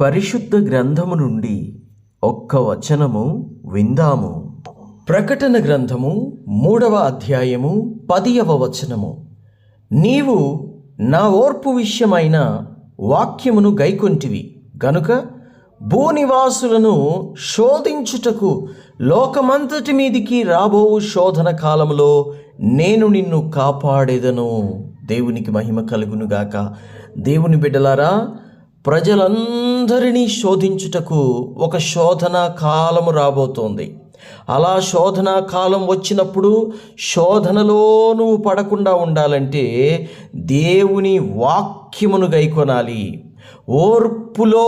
పరిశుద్ధ గ్రంథము నుండి ఒక్క వచనము విందాము. ప్రకటన గ్రంథము మూడవ అధ్యాయము పదియవ వచనము. నీవు నా ఓర్పు విషయమైన వాక్యమును గైకొంటివి. గనుక భూనివాసులను శోధించుటకు లోకమంతటి మీదికి రాబోవు శోధన కాలములో నేను నిన్ను కాపాడేదను. దేవునికి మహిమ కలుగునుగాక. దేవుని బిడ్డలారా అందరినీ శోధించుటకు ఒక శోధన కాలము రాబోతోంది. అలా శోధన కాలం వచ్చినప్పుడు శోధనలో నువ్వు పడకుండా ఉండాలంటే దేవుని వాక్యమును గైకొనాలి. ఓర్పులో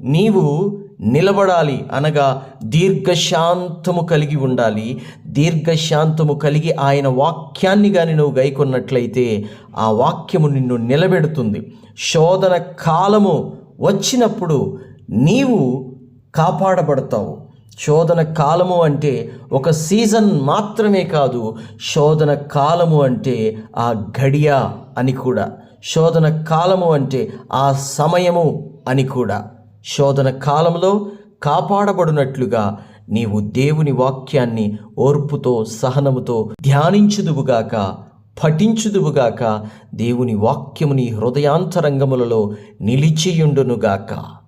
నీవు నిలబడాలి అనగా దీర్ఘశాంతము కలిగి ఉండాలి. దీర్ఘశాంతము కలిగి ఆయన వాక్యాన్ని కానీ నువ్వు గైకొన్నట్లయితే ఆ వాక్యము నిన్ను నిలబెడుతుంది. శోధన కాలము వచ్చినప్పుడు నీవు కాపాడబడతావు. శోధన కాలము అంటే ఒక సీజన్ మాత్రమే కాదు శోధన కాలము అంటే ఆ గడియ అని కూడా. శోధన కాలము అంటే ఆ సమయము అని కూడా. శోధన కాలంలో కాపాడబడినట్లుగా నీవు దేవుని వాక్యాన్ని ఓర్పుతో సహనముతో ధ్యానించుదువుగాక పఠించుదువుగాక. దేవుని వాక్యముని హృదయాంతరంగములలో నిలిచియుండునుగాక.